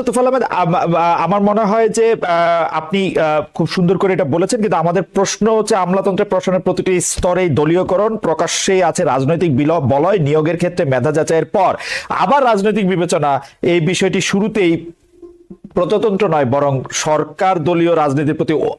আচ্ছা আহমেদ আমার মনে হয় যে আপনি খুব সুন্দর করে এটা বলেছেন, কিন্তু আমাদের প্রশ্ন হচ্ছে আমলাতন্ত্রের প্রশ্নের প্রতিটি স্তরে দলীয়করণ, প্রকাশ্যে আছে রাজনৈতিক বলয়, নিয়োগের ক্ষেত্রে মেধা যাচাইয়ের পর। আবার রাজনৈতিক বিবেচনা, এই বিষয়টি শুরুতেই প্রজাতন্ত্র নয়, বরং সরকার দলীয় রাজনীতির প্রতি ও-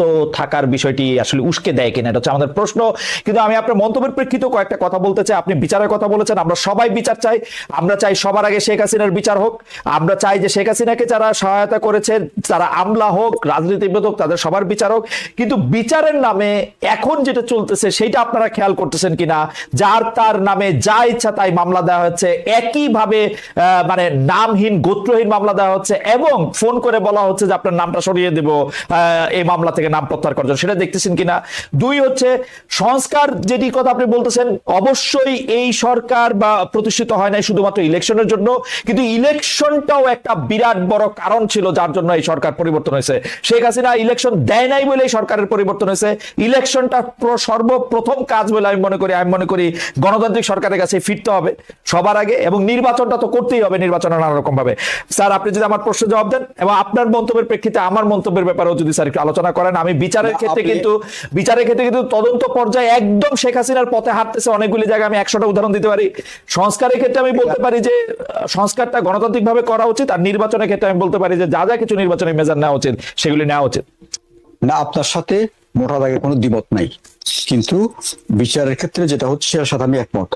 আনুগত্য থাকার বিষয়টি আসলে উস্কে দেয় কিনা, এটা হচ্ছে আমাদের প্রশ্ন। কিন্তু আমি আপনার মন্তব্যের প্রেক্ষিতে কয়েকটা কথা বলতে চাই। আপনি বিচারের কথা বলেছেন, আমরা সবাই বিচার চাই। আমরা চাই সবার আগে শেখ হাসিনার বিচার হোক। আমরা চাই যে শেখ হাসিনাকে যারা সহায়তা করেছে তারা আমলা হোক, রাজনীতিবিদ হোক, তাদের সবার বিচার হোক। কিন্তু বিচারের নামে এখন যেটা চলতেছে সেটা আপনারা খেয়াল করতেছেন কিনা? যার তার নামে যা ইচ্ছা তাই মামলা দেওয়া হচ্ছে। একইভাবে মানে নামহীন, গোত্রহীন মামলা দেওয়া হচ্ছে এবং ফোন করে বলা হচ্ছে যে আপনার নামটা সরিয়ে দেব এই মামলা থেকে। নাম প্রত্যাহার করার জন্য। সেটা দেখতেছেন কিনা? দুই হচ্ছে, সংস্কার যেটি কথা আপনি বলতেছেন, অবশ্যই এই সরকার বা প্রতিষ্ঠিত হয় নাই শুধুমাত্র ইলেকশনের জন্য, কিন্তু ইলেকশনটাও একটা বিরাট বড় কারণ ছিল যার জন্য এই সরকার পরিবর্তন হয়েছে। শেখ হাসিনা ইলেকশন দেয় নাই বলে এই সরকারের পরিবর্তন হয়েছে। ইলেকশনটা সর্বপ্রথম কাজ বলে আমি মনে করি, আমি মনে করি গণতান্ত্রিক সরকারের কাছে ফিরতে হবে সবার আগে এবং নির্বাচনটা তো করতেই হবে নির্বাচন নানা রকম ভাবে। স্যার, আপনি যদি আমার প্রশ্ন জবাব দেন এবং আপনার মন্তব্যের প্রেক্ষিতে আমার মন্তব্যের ব্যাপারেও যদি স্যার একটু আলোচনা করেন আমি বিচারের ক্ষেত্রে কিন্তু বিচারের ক্ষেত্রে কিন্তু তদন্ত পর্যায়ে একদম শেখ হাসিনার পথে হাঁটতেছে অনেকগুলি জায়গায় আমি একশোটা উদাহরণ দিতে পারি। সংস্কারের ক্ষেত্রে আমি বলতে পারি যে সংস্কারটা গণতান্ত্রিক ভাবে করা উচিত আর নির্বাচনের ক্ষেত্রে আমি বলতে পারি যে যা যা কিছু নির্বাচনের মেজার নেওয়া উচিত সেগুলি নেওয়া উচিত। না আপনার সাথে মোটা দাগে কোনো দ্বিমত নাই। কিন্তু বিচারের ক্ষেত্রে যেটা হচ্ছে সেটার সাথে আমি একমত।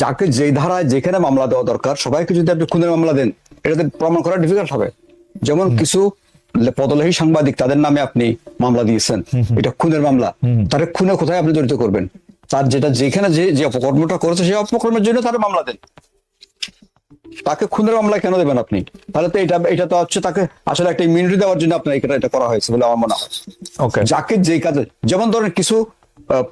যাকে যেই ধারায় যেখানে মামলা দেওয়া দরকার সবাইকে যদি আপনি খুনের মামলা দেন এটাতে প্রমাণ করা ডিফিকাল্ট হবে। যেমন কিছু পদলেহী সাংবাদিক তাদের নামে আপনি মামলা দিয়েছেন। এটা খুনের মামলা। তারে খুনে কোথায় আপনি জড়িত করবেন? তার যেটা যেখানে যে যে অপকর্মটা করেছে সেই অপকর্মের জন্য তার মামলা দেন। তাকে খুনের মামলা কেন দেবেন আপনি? তাহলে তো এটা এটা তো হচ্ছে তাকে আসলে একটা ইমিউনিটি দেওয়ার জন্য আপনার এটা এটা করা হয়েছে বলে আমার মনে হয়। ওকে যাকে যে কাজে যেমন ধরেন কিছু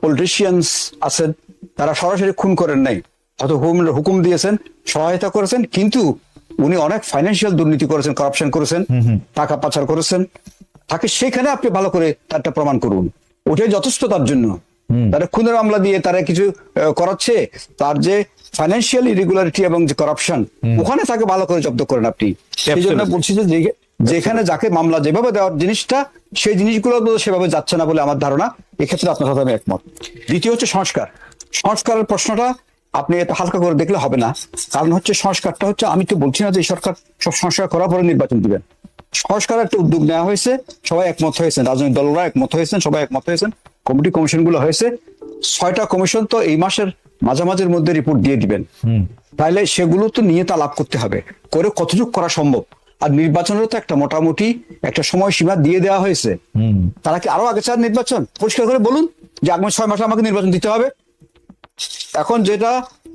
পলিটিশিয়ানস আছেন তারা সরাসরি খুন করেন নাই। হয়তো হুকুম দিয়েছেন সহায়তা করেছেন কিন্তু উনি অনেক ফাইন্যান্সিয়াল দুর্নীতি করেছেন কারাপশন করেছেন টাকা পাচার করেছেন। তাকে সেখানে আপনি ভালো করে তারটা প্রমাণ করুন। ওটাই যথেষ্ট তার জন্য। তারা খুনের মামলা দিয়ে তারা কিছু করাচ্ছে। তার যে ফাইন্যান্সিয়াল ইরেগুলারিটি এবং যে করাপশন ওখানে তাকে ভালো করে জব্দ করেন আপনি। সেই জন্য বলছি যে যেখানে যাকে মামলা যেভাবে দেওয়ার জিনিসটা সেই জিনিসগুলো সেভাবে যাচ্ছে না বলে আমার ধারণা। এক্ষেত্রে আপনার সাথে আমি একমত। দ্বিতীয় হচ্ছে সংস্কার। সংস্কারের প্রশ্নটা আপনি এটা হালকা করে দেখলে হবে না। কারণ হচ্ছে সংস্কারটা হচ্ছে আমি তো বলছি না যে সরকার সব সংস্কার করার পরে নির্বাচন দিবেন। সংস্কারের একটা উদ্যোগ নেওয়া হয়েছে সবাই একমত হয়েছেন রাজনৈতিক দলরা একমত হয়েছেন সবাই একমত হয়েছেন কমিটি কমিশনগুলো হয়েছে। ছয়টা কমিশন তো এই মাসের মাঝামাঝির মধ্যে রিপোর্ট দিয়ে দিবেন। তাহলে সেগুলো তো নিয়ে তা লাভ করতে হবে। করে কতটুকু করা সম্ভব? আর নির্বাচনেরও তো একটা মোটামুটি একটা সময় সীমা দিয়ে দেওয়া হয়েছে। তারা কি আরও আগে চান নির্বাচন? পরিষ্কার করে বলুন যে আগামী ছয় মাসে আমাকে নির্বাচন দিতে হবে। এখন যেটা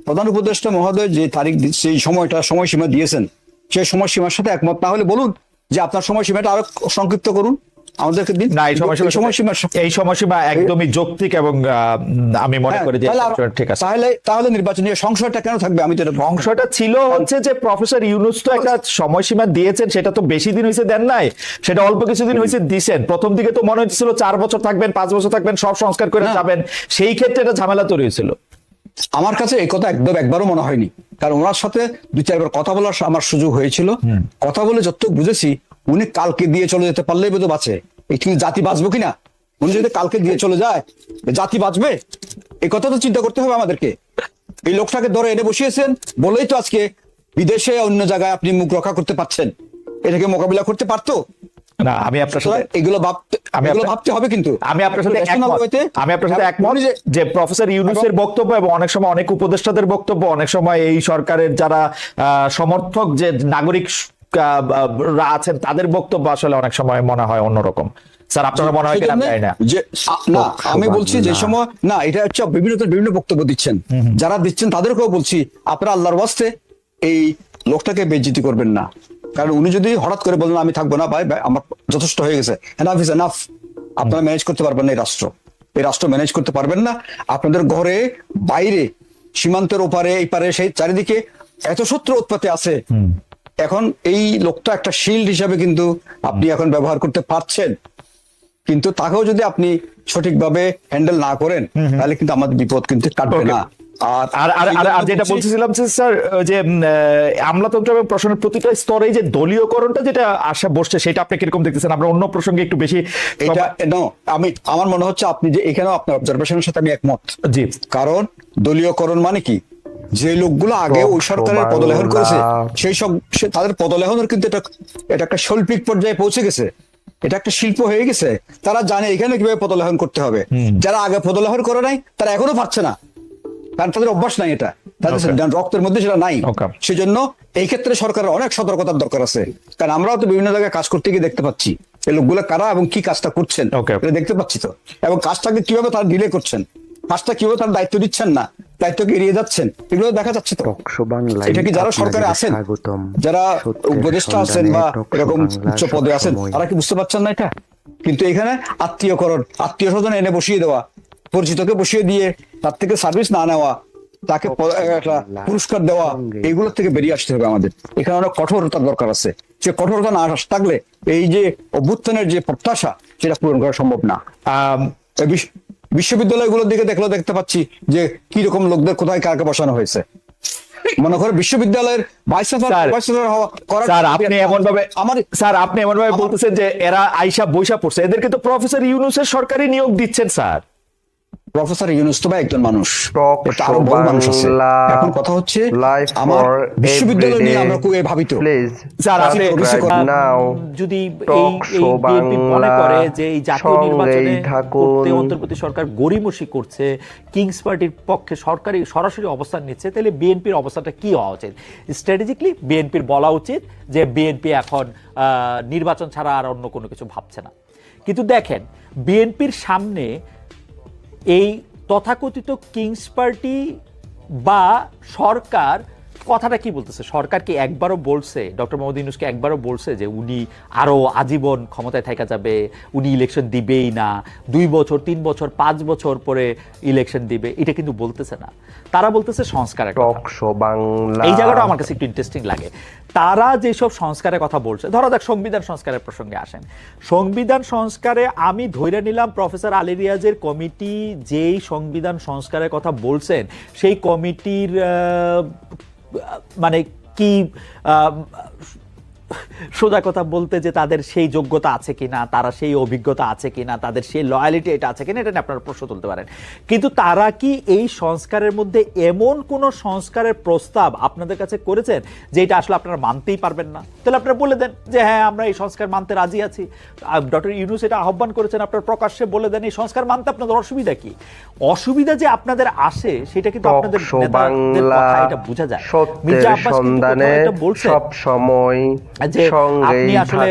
প্রধান উপদেষ্টা মহোদয় যে তারিখ সেই সময়টা সময়সীমা দিয়েছেন সেই সময়সীমার সাথে একমত। না হলে বলুন যে আপনার সময়সীমাটা আরও সংক্ষিপ্ত করুন। আমাদেরকে দিন। না এই সময়সীমা সময়সীমা এই সময়সীমা একদমই যৌক্তিক এবং আমি মনে হ্যাঁ, করি যে ঠিক আছে। তাহলে তাহলে নির্বাচনী সংশয়টা কেন থাকবে? আমি তো অংশটা ছিল হচ্ছে যে প্রফেসর ইউনুস তো একটা সময়সীমা দিয়েছেন সেটা তো বেশি দিন হয়েছে দেন নাই সেটা অল্প কিছুদিন হয়েছে দিছেন। প্রথম দিকে তো মনে হচ্ছিল চার বছর থাকবেন পাঁচ বছর থাকবেন সব সংস্কার করে যাবেন সেই ক্ষেত্রে এটা ঝামেলা তৈরি হয়েছিল। আমার কাছে এই কথা একদম একবারও মনে হয়নি। কারণ ওনার সাথে দুই চারবার কথা বলার আমার সুযোগ হয়েছিল। কথা বলে যতটুকু বুঝেছি উনি কালকে দিয়ে চলে যেতে পারলেই বোধ বাঁচে। এই কিন্তু জাতি বাঁচবো কিনা? উনি যদি কালকে দিয়ে চলে যায় জাতি বাঁচবে? এই কথা তো চিন্তা করতে হবে আমাদেরকে। এই লোকটাকে ধরে এনে বসিয়েছেন বলেই তো আজকে বিদেশে অন্য জায়গায় আপনি মুখ রক্ষা করতে পারছেন। এটাকে মোকাবিলা করতে পারতো? না আমি আপনার সাথে এগুলো ভাবতে আমি এগুলো ভাবতে হবে কিন্তু। আমি আপনার সাথে একমত। আমি আপনার সাথে একমত যে- যে প্রফেসর ইউনুসের বক্তব্য এবং অনেক সময় অনেক উপদেষ্টাদের বক্তব্য অনেক সময় এই সরকারের যারা সমর্থক যে নাগরিক আছেন তাদের বক্তব্য আসলে অনেক সময় মনে হয় অন্যরকম। স্যার আপনার মনে হয় আমি না। যে না আমি বলছি যে সময় না এটা হচ্ছে বিভিন্ন বিভিন্ন বক্তব্য দিচ্ছেন। যারা দিচ্ছেন তাদেরকেও বলছি আপনারা আল্লাহর ওয়াস্তে এই লোকটাকে বেজ্জিতি করবেন না। কারণ উনি যদি হঠাৎ করে বলেন আমি থাকব না ভাই আমার যথেষ্ট হয়ে গেছে। এনাফ ইজ এনাফ আপনারা ম্যানেজ করতে পারবেন না এই রাষ্ট্র। এই রাষ্ট্র ম্যানেজ করতে পারবেন না। আপনাদের ঘরে বাইরে সীমান্তের ওপারে এই পারে সেই চারিদিকে এত শত্রু উৎপাতে আছে। এখন এই লোকটা একটা শিল্ড হিসাবে কিন্তু আপনি এখন ব্যবহার করতে পারছেন। কিন্তু তাকেও যদি আপনি সঠিকভাবে হ্যান্ডেল না করেন তাহলে কিন্তু আমাদের বিপদ কিন্তু কাটবে না। আর আর যেটা বলছি- বলছিলাম যে স্যার যে আমলাতন্ত্র এবং প্রশাসনের প্রতিটা স্তরে যে দলীয়করণটা যেটা আশা বসছে সেটা আপনি কীরকম দেখতেছেন? আমরা অন্য প্রসঙ্গে একটু বেশি এটা আমি আমার মনে হচ্ছে আপনি যে এখানেও আপনার অবজারভেশনের সাথে আমি একমত। জি। কারণ দলীয়করণ মানে কি? যে লোকগুলো আগে ওই সরকারের। পদলেহন করেছে সেই সব তাদের পদলেহনের কিন্তু এটা এটা একটা শৈল্পিক পর্যায়ে পৌঁছে গেছে। এটা একটা শিল্প হয়ে গেছে। তারা জানে এখানে কীভাবে পদলেহন করতে হবে। যারা আগে পদলেহন করে নাই তারা এখনও পারছে না। কারণ তাদের অভ্যাস নাই এটা। তাদের রক্তের মধ্যে সেটা নাই. সেজন্য এই ক্ষেত্রে সরকারের অনেক সতর্কতার দরকার আছে। কারণ আমরাও তো বিভিন্ন জায়গায় কাজ করতে গিয়ে দেখতে পাচ্ছি এই লোকগুলো কারা এবং কি কাজটা করছেন। দেখতে পাচ্ছি তো। এবং কাজটাকে কীভাবে তারা ডিলে করছেন? কাজটা কীভাবে তার দায়িত্ব দিচ্ছেন না? দায়িত্বকে এড়িয়ে যাচ্ছেন? এগুলো দেখা যাচ্ছে তো। এটা কি যারা সরকারে আছেন? যারা উপদেষ্টা আছেন বা এরকম উচ্চ পদে আছেন তারা কি বুঝতে পারছেন না এটা? কিন্তু এখানে আত্মীয়করণ আত্মীয় স্বজন এনে বসিয়ে দেওয়া পরিচিতকে বসিয়ে দিয়ে তার থেকে সার্ভিস না নেওয়া তাকে একটা পুরস্কার দেওয়া এইগুলোর থেকে বেরিয়ে আসতে হবে আমাদের। এখানে অনেক কঠোরতার দরকার আছে। সে কঠোরতা না থাকলে এই যে অভ্যুত্থানের যে প্রত্যাশা সেটা পূরণ করা সম্ভব না। বিশ্ববিদ্যালয়গুলোর দিকে দেখলেও দেখতে পাচ্ছি যে কি রকম লোকদের কোথায় কাকে বসানো হয়েছে। মনে করে বিশ্ববিদ্যালয়ের ভাইস স্যার, চ্যান্সেলর হওয়া স্যার আপনি এমন ভাবে আমার স্যার আপনি এমন ভাবে বলতেছেন যে এরা আইসা বৈশা পড়ছে। এদেরকে তো প্রফেসর ইউনুসের সরকারি নিয়োগ দিচ্ছেন স্যার। প্রফেসর ইউনুস তো একজন মানুষ। আরও মানুষ আছে। এখন কথা হচ্ছে আমার বিশ্ববিদ্যালয় নিয়ে আমরা ভাবিত. যদি এই বিএনপি মনে করে যে এই জাতীয় নির্বাচনে করতে অন্তর্বর্তী সরকার গড়িমসি করছে কিংস পার্টির পক্ষে সরকারি সরাসরি অবস্থান নিচ্ছে তাহলে বিএনপির অবস্থাটা কি হওয়া উচিত? স্ট্র্যাটেজিকলি বিএনপির বলা উচিত যে বিএনপি এখন আহ, নির্বাচন ছাড়া আর অন্য কোনো কিছু ভাবছে না। কিন্তু দেখেন বিএনপির সামনে এই তথাকথিত কিংস পার্টি বা সরকার কথাটা কি বলতেছে? সরকার কি একবারও বলছে ডক্টর মোহাম্মদ ইউনুসকে একবারও বলছে যে উনি আরও আজীবন ক্ষমতায় থাকা যাবে উনি ইলেকশন দিবেই না দুই বছর তিন বছর পাঁচ বছর পরে ইলেকশন দিবে এটা কিন্তু বলতেছে না। তারা বলতেছে সংস্কারের বাংলা। এই জায়গাটা আমার কাছে একটু ইন্টারেস্টিং লাগে। তারা যেসব সংস্কারের কথা বলছে ধরো দেখ সংবিধান সংস্কারের প্রসঙ্গে আসেন। সংবিধান সংস্কারে আমি ধরে নিলাম প্রফেসর আলী রিয়াজের কমিটি যেই সংবিধান সংস্কারের কথা বলছেন সেই কমিটির মানে কি আহ, সোজা কথা বলতে যে তাদের সেই যোগ্যতা আছে কিনা তারা সেই অভিজ্ঞতা আছে কিনা তাদের সেই লয়ালিটি এটা আছে কিনা এটা নিয়ে আপনারা প্রশ্ন তুলতে পারেন। কিন্তু তারা কি এই সংস্কারের মধ্যে এমন কোন সংস্কারের প্রস্তাব আপনাদের কাছে করেছেন যে এটা আসলে আপনারা মানতেই পারবেন না? তাহলে আপনারা বলে দেন যে হ্যাঁ আমরা এই সংস্কার মানতে রাজি আছি। ডক্টর ইউনুস এটা আহ্বান করেছেন আপনার প্রকাশ্যে বলে দেন এই সংস্কার মানতে আপনাদের অসুবিধা কি? অসুবিধা যে আপনাদের আসে সেটা কিন্তু আপনাদের এটা বোঝা যায়। সত্যের মির্জা আব্বাস কিন্তু এটা বলছেন। সব সময় যে আপনি আসলে